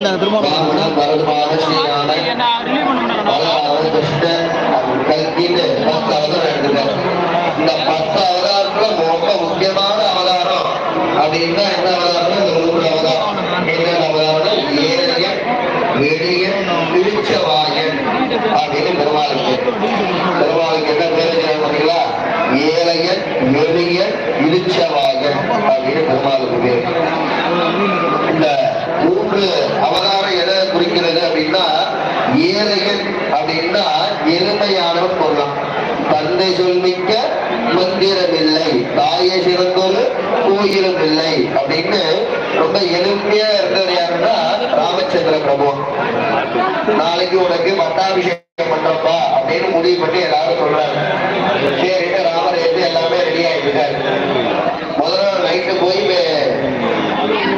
இந்த பத்து அவதாரத்துல ரொம்ப முக்கியமான அவதாரம் அப்படின்னா என்ன அவதாரம் இந்த மூன்று அவதாரம் என்ன அவதாரம் ஏழையன் எளியன் திருச்சவாயன் அப்படின்னு பெருமாளுக்கு பெருமாளுக்கு என்ன பேர் வச்சாங்க ஏழையன் எளியன் அப்படின்னு பெருமாளுக்கு பேர் இந்த மூன்று அவதாரம் எதை குறிக்கிறது அப்படின்னா ஏழைகள் அப்படின்னா எளிமையானவன் பொருளாம் தந்தை சொல்மிக்க மந்திரமில்லை தாயை சிறந்தொரு கோயிலும் இல்லை அப்படின்னு ரொம்ப எளிமையா இருந்தது யாருன்னா ராமச்சந்திர பிரபு. நாளைக்கு உனக்கு பட்டாபிஷேகம் பண்றப்பா அப்படின்னு முடிவு பண்ணி எல்லாரும் சொல்றாங்க சரிட்டு ராமர் எடுத்து எல்லாமே ரெடி ஆயிட்டு முதல்ல நைட்டு போய்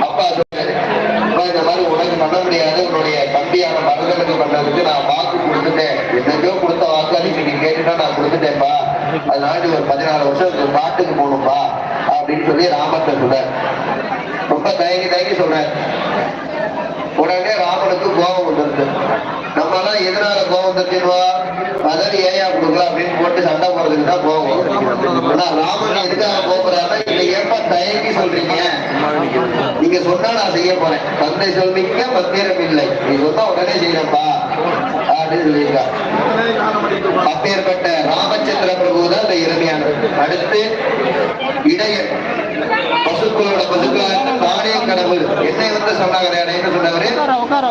அப்பா மாதிரி உனக்கு பண்ண முடியாது உன்னுடைய தம்பியான மருதனுக்கு பண்ணதுக்கு நான் வாக்கு கொடுத்துட்டேன். என்னைக்கோ கொடுத்த வாக்கு நீங்க கேட்டுட்டா நான் கொடுத்துட்டேன்ப்பா அதனால நீ ஒரு பதினாலு வருஷம் நாட்டுக்கு போகணும்பா அப்படின்னு சொல்லி ராமத்தை சொல்ற ரொம்ப தயங்கி தயங்கி சொல்றேன் உடனே ராமனுக்கு கோபம் வந்துருது. நம்ம எல்லாம் எதனால கோபம் தட்டிடுவா? பதவி ஏயா கொடுக்கல அப்படின்னு போட்டு சண்டை போடுறதுக்கு தான் கோபம் ஆனா ராமன் எதுக்காக கோபுறாருன்னா இதை ஏப்பா தயங்கி சொல்றீங்க? நீங்க சொன்னா நான் செய்ய போறேன். தந்தை சொல்மிக்க பத்திரம் இல்லை. நீ சொன்னா உடனே செய்யறப்பா அப்படின்னு சொல்லியிருக்கார் அப்பேற்பட்ட ராமச்சந்திர பிரபு தான் இந்த இளமையானது அடுத்து இடையன் பசுக்களோட பசுக்களாக தானே கடவுள். என்னை வந்து சொன்னாங்க என்ன சொன்னவரு?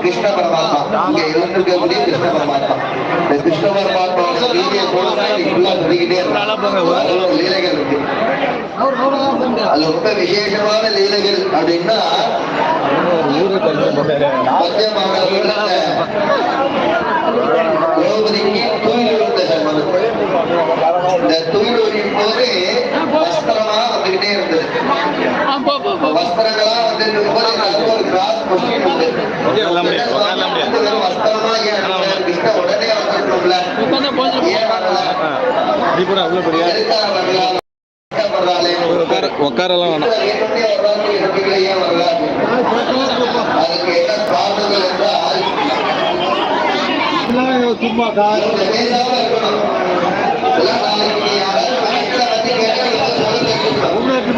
கிருஷ்ண பரமாத்மா. இங்க இருந்திருக்கக்கூடிய கிருஷ்ண பரமாத்மா? இந்த கிருஷ்ண பரமாத்மாவோட லீலையை போல ஃபுல்லா சொல்லிக்கிட்டே இருக்காங்க. லீலைகள் இருக்கு. அது ரொம்ப விசேஷமான லீலைகள் அப்படின்னா திரௌபதிக்கு விழுந்த சம்பந்தம் இந்த விழும் போது வஸ்திரமா வந்துகிட்டே இருந்தது. வஸ்திரங்களா வந்து போது ஒரு கிராஸ் கொஸ்டின் உண்டு உட்காரலாம் வஸ்திரமா உடனே வந்துட்டோம்ல. வேணாம்? அதுக்கு என்ன காரணங்கள் என்றால் சும்மா Thank you.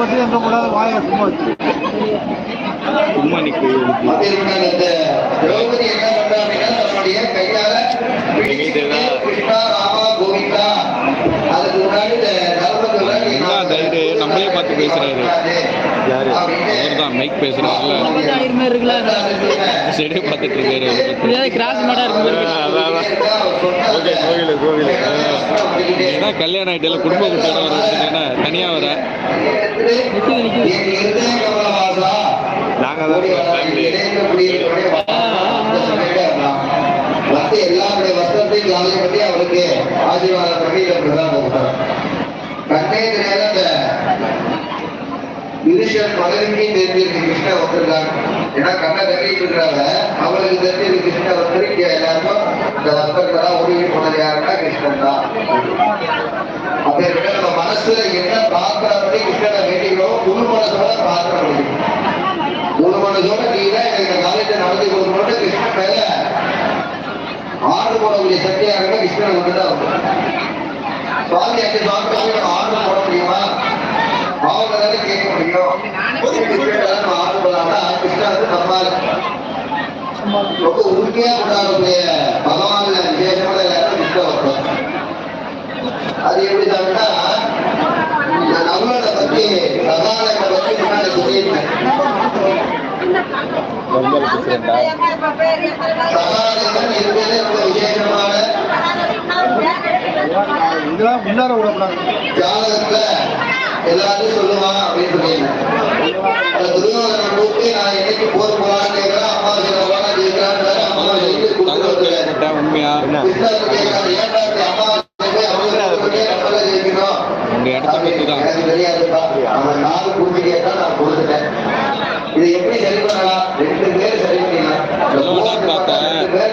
எங்க கூடாது வாய சும்மா சும்மா நிற்கு திரௌபதி என்ன தன்னுடைய கையால அதுக்கு முன்னாடி நம்மளே பார்த்து பேசுறாரு. யாரு? அவர் தான் மைக் இருக்குல்ல செடியை பார்த்துட்டு இருக்காரு கிராஸ் மாடா இருக்கு. கோவில் கோவில். ஏன்னா கல்யாணம் ஆகிட்டு குடும்ப குட்டியோட வர தனியாக வர? நாங்க மத்த எல்லாருடைய வஸ்திரத்தையும் காலை பண்ணி அவருக்கு ஆசீர்வாதம் பண்ணி இதை பிரதானம் கண்ணே தெரியாத அந்த யுதிஷன் மகனுக்கே தெரிஞ்சிருக்கு கிருஷ்ண வந்திருக்காங்க ஏன்னா கண்ணை தட்டிட்டு இருக்கிறாங்க அவளுக்கு தெரிஞ்சிருக்கு கிருஷ்ணன் வந்திருக்கு எல்லாருக்கும் இந்த பக்தர்களா உருவி போனது யாருன்னா கிருஷ்ணன் தான். அப்ப இருக்க நம்ம மனசுல என்ன பார்க்கிறபடி கிருஷ்ணனை வேண்டிக்கிறோம் முழு மனசோட பார்க்க முடியும் முழு மனசோட நீ தான் எனக்கு இந்த காலேஜை நடத்தி கொடுக்கணும்னு கிருஷ்ணன் மேல ஆறு போடக்கூடிய சக்தியாக இருந்தா கிருஷ்ணன் வந்து வரும் சுவாமி அஞ்சு சுவாமி நம்ம ஆர்டர் போட முடியுமா? அவங்க தானே கேட்க முடியும் நம்ம கிருஷ்ணன் வந்து நம்மால் ரொம்ப உறுதியா கொண்டாடக்கூடிய பகவான்ல விசேஷமான எல்லாரும் கிருஷ்ண வரும் அது எப்படி நான் நம்மளோட பத்தி சதானத்தை பத்தி முன்னாடி சொல்லியிருந்தேன். இருக்கிறதே ரொம்ப விசேஷமான இதெல்லாம் முன்னார விடக்கூடாது. ஜாதகத்துல எல்லாத்தையும் சொல்லுவான் அப்படின்னு அந்த துரியோதனை கூப்பிட்டு நான் என்னைக்கு போர் போலான்னு கேட்கிறேன் அம்மா சொல்லுவாங்க ஜெயிக்கிறான்னு அம்மா ஜெயித்து கேட்டா உண்மையா? உங்க இடத்த பத்தி தான் எனக்கு தெரியாதுப்பா. அவன் நாலு புரிஞ்சு கேட்டா நான் கொடுத்துட்டேன் இது எப்படி சரி பண்ணலாம் ரெண்டு பேர் சரி பண்ணிடலாம் இந்த சொல்லலாம் பார்த்தேன். ரெண்டு பேர் பண்ண தெரியாது பண்ணலாம்.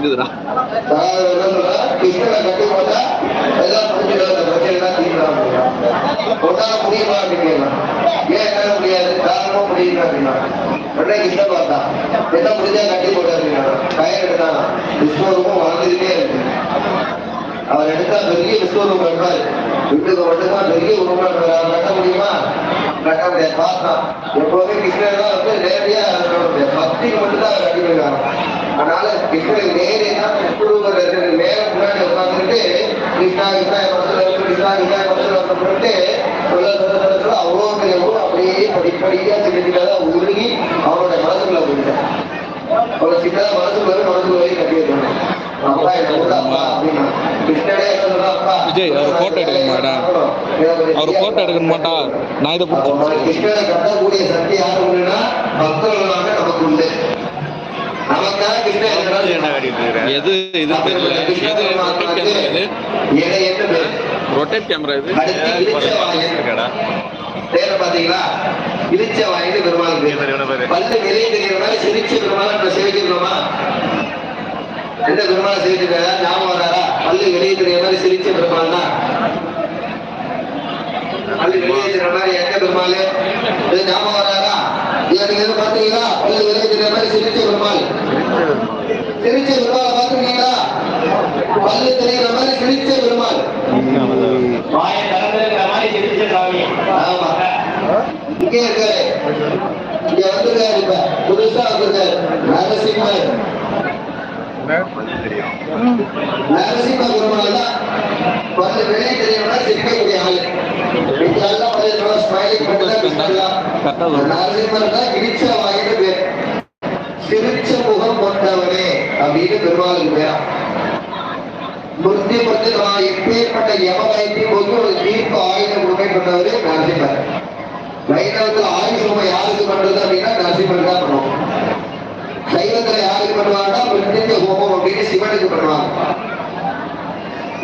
தெரிஞ்சதுடா முடியுமா அப்படின்னு ஏன் என்னால முடியாது? காரணமா முடியுமா அப்படின்னா. உடனே கிருஷ்ணன் பார்த்தான். என்ன முடிஞ்சா கட்டி கயிறு எடுத்தானா. விஸ்வரூபம் வளர்ந்துக்கிட்டே இருக்கு. அவர் எடுத்தா பெரிய விஸ்வரூபம் எடுப்பாரு. வீட்டுக்கு மட்டும்தான் பெரிய உருவம் கட்ட முடியுமா? கட்ட முடியாது. பார்த்தான். எப்பவுமே கிருஷ்ணன் தான் வந்து நேரடியா பக்திக்கு மட்டும்தான் அவர் கட்டி போயிருக்காங்க. அதனால கிருஷ்ணன் நேரடியா விஸ்வரூபம் இருக்கிற மேல முன்னாடி உட்கார்ந்துட்டு கிருஷ்ணா கிருஷ்ணா என் கிருஷ்ணா கிருஷ்ணா என் மனசுல சொல்ல சொல்ல சொல்ல சொல்ல அவ்வளோ பெரிய ஊர் அப்படியே படிப்படியா சின்ன உருகி அவனோட மனசுக்குள்ள போயிட்டான் அவ்வளோ மனசுக்குள்ள மனசுக்குள்ள கட்டி அப்பா என்ன கூட அப்பா அப்படின்னா கிருஷ்ணனே சொல்றா அப்பா விஜய், அவர் அவர் போட்டோ எடுக்க மாட்டா நான் இதை கிருஷ்ணனை கட்டக்கூடிய சக்தி யாரு நமக்கு உண்டு நமக்காக கிருஷ்ணன் என்ன எது இது ரொட்டேட் கேமரா இது? என்ன பேர். பாத்தீங்களா இழிச்ச வாயின்னு பெருமாள் பேர். பல்லு வெளியே மாதிரி சிரிச்ச பெருமாள் சேவிக்கிறோமா எந்த பெருமாள் சேவிச்சிருக்காரா ஞாபகம் வராரா? பல்லு வெளியே மாதிரி சிரிச்ச பெருமாள் தான் பல்லு வெளியே தெரிகிற மாதிரி எந்த பெருமாள்? ஞாபகம் வராரா? நீங்க பாத்தீங்களா பல்லு வெளியே தெரிகிற மாதிரி சிரிச்ச பெருமாள் சிரிச்ச பெருமாளை பாத்துருக்கீங்களா பல்லு தெரிகிற மாதிரி சிரிச்ச பெருமாள் வாயை திறந்திருக்கிற மாதிரி சிரிச்ச சாமி. ஆமா. இங்க இருக்காரு. இங்க வந்திருக்காரு இப்ப. புதுசா வந்திருக்காரு. நரசிம்மர். நரசிம்ம பெருமாள் சிரிச்ச முகம் கொண்டவனே அப்படின்னு பெருமாளுக்கு பேரா நான் எப்பேற்பட்ட போது ஒரு தீர்ப்பு உண்மை நரசிம்மர் ஆயுஷ் யாருக்கு பண்றது அப்படின்னா நரசிம்மர் தான் பண்ணுவோம் சைவத்துல யாருக்கு பண்ணுவாங்கன்னா மிருத்யுஞ்ச ஹோமம் அப்படின்னு சிவனுக்கு பண்ணுவாங்க.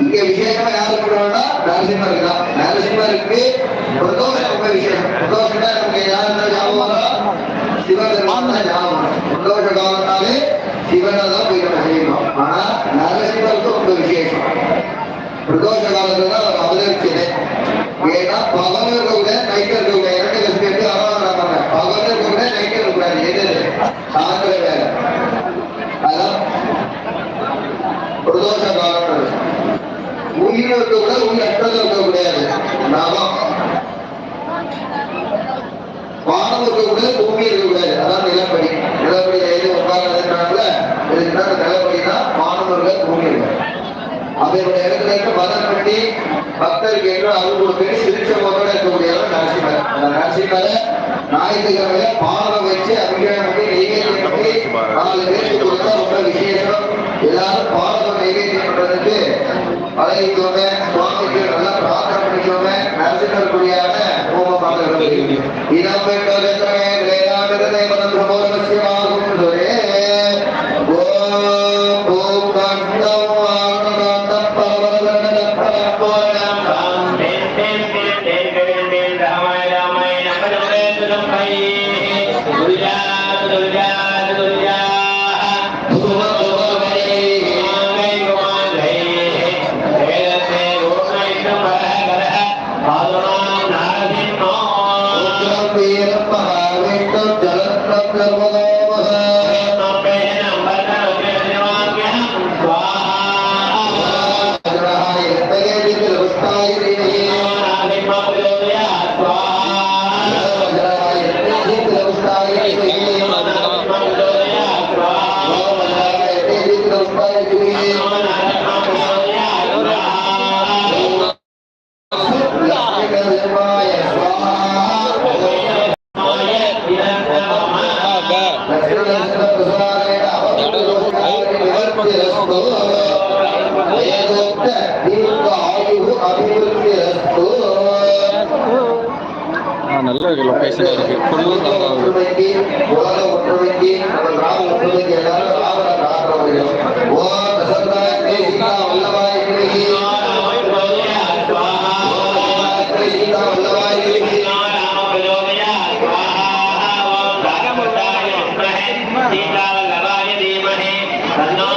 இங்க விசேஷமா யாருக்கு பண்ணுவாங்கன்னா நரசிம்மருக்கு தான். நரசிம்மருக்கு பிரதோஷம் ரொம்ப விசேஷம். பிரதோஷம்னா நமக்கு யாருன்னா ஞாபகம் சிவபெருமான் தான் ஞாபகம் பிரதோஷ காலம்னாலே சிவனை தான் போய் நம்ம செய்யணும். ஆனா நரசிம்மருக்கு ரொம்ப விசேஷம். பிரதோஷ காலத்துல தான் அவர் அவதரிச்சது. ஏன்னா பவன் இருக்கவங்க நைட் இருக்கவங்க இருக்கக்கூடாது எது வேலை அதான் பிரதோஷ காலம் உயிர் இருக்கக்கூடாது உயிர் அற்றது இருக்கக்கூடாது வானம் இருக்கக்கூடாது பூமி இருக்கக்கூடாது அதான் நிலப்படி. நிலப்படி எது உட்கார்ந்துருக்காங்கல்ல இதுக்கு தான் வானம் இருக்க பூமி இருக்கு. அவருடைய இடத்துல இருந்து மதம் பண்ணி பக்தருக்கு என்று அருள் பேர் சிரிச்ச முகத்தோட இருக்கக்கூடியவர் நரசிம்மர் அந்த நரசிம்மரை ஞாயிற்றுக்கிழமையில பாலம் வச்சு அபிஷேகம் பண்ணி நெய்வேத்தியம் பண்ணி நாலு பேருக்கு கொடுத்தா ரொம்ப விசேஷம். எல்லாரும் பாலம் நெய்வேத்தியம் பண்றதுக்கு அழைக்கிறோமே சுவாமிக்கு நல்லா பிரார்த்தனை பண்ணிக்கோங்க. நரசிம்மருக்குரியான ஹோமமாக இடம் பெற்றோர் நல்ல லொக்கேஷன் இருக்கு. ஃபுல்லு நல்லா இருக்கு. உலக ஒற்றுமைக்கு நம்ம கிராம ஒற்றுமைக்கு எல்லாரும் శ్రీకాళరాయ ధీమహే. తన్నో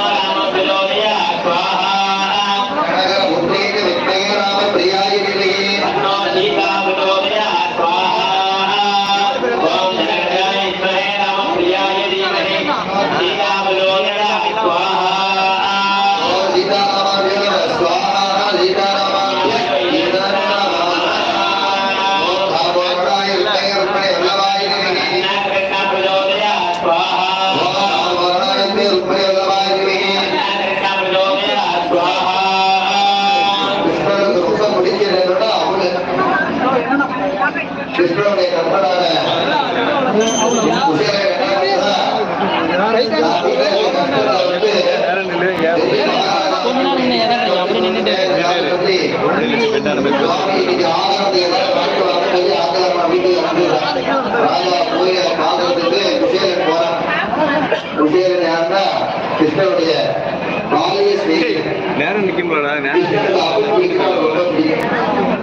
ராம நேரம் இன்னும் நேரம்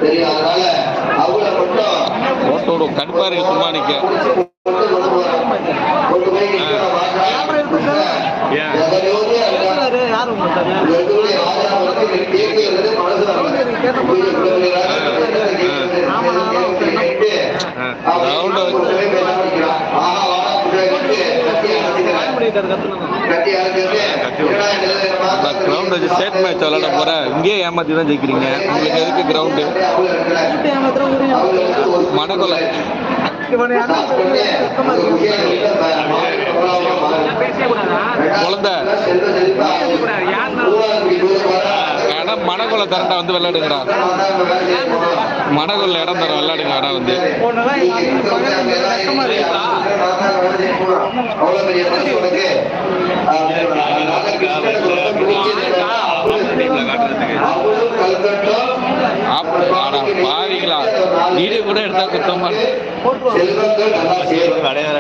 சரி அதனால அவங்கள மட்டும் சும்மா நிக்க கொண்டு போய் கிருஷ்ணனை பார்க்கறாங்க. ஏன்? ஜெகஜோதியா இருக்காங்க. யாரும் மாட்டாங்க இந்த இடத்துல ராஜா வந்து எனக்கு கேட்கிறது மனசு வரல. பூஜை பிள்ளைகளை ரவுண்ட் கட்டி அழைச்சிட்டு கிரவுண்ட் வச்சு ஸ்டேட் மேட்ச் விளையாட போற இங்கேயே ஏமாத்தி தான் ஜெயிக்கிறீங்க உங்களுக்கு எதுக்கு கிரவுண்டு மணக்கொலை குழந்தை. ஆனா மணக்கொலை தரண்டா வந்து விளையாடுங்கடா மணக்கொல்ல இடம் தர விளையாடுங்க ஆனா வந்து ஆப்- ஆடா பாவிங்களா வீடியோ கூட எடுத்தா குத்தமா கடையார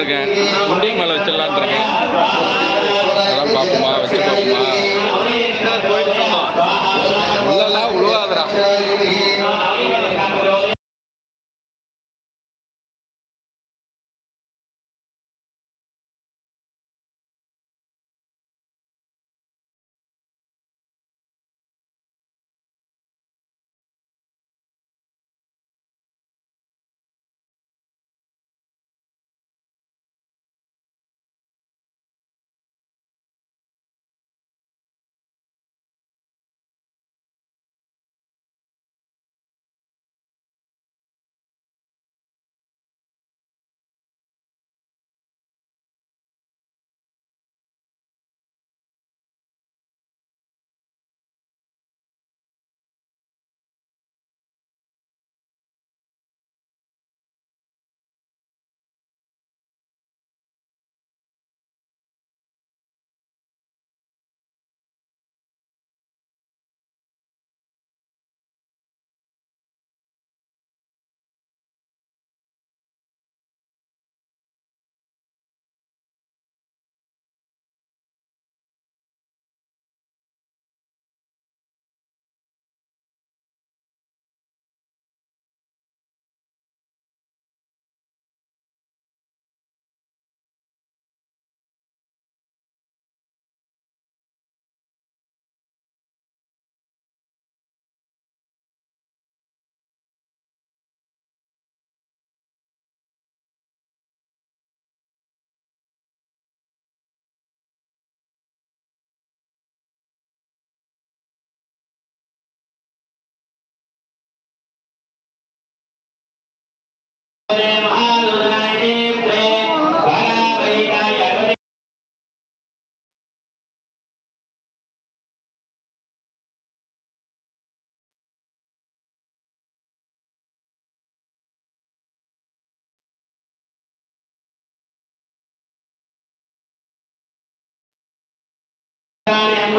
இருக்கேன் குண்டிங் மேலே வச்சிடலான் இருக்கேன். அதெல்லாம் பார்ப்போமா வச்சு பார்ப்போமா. Daddy.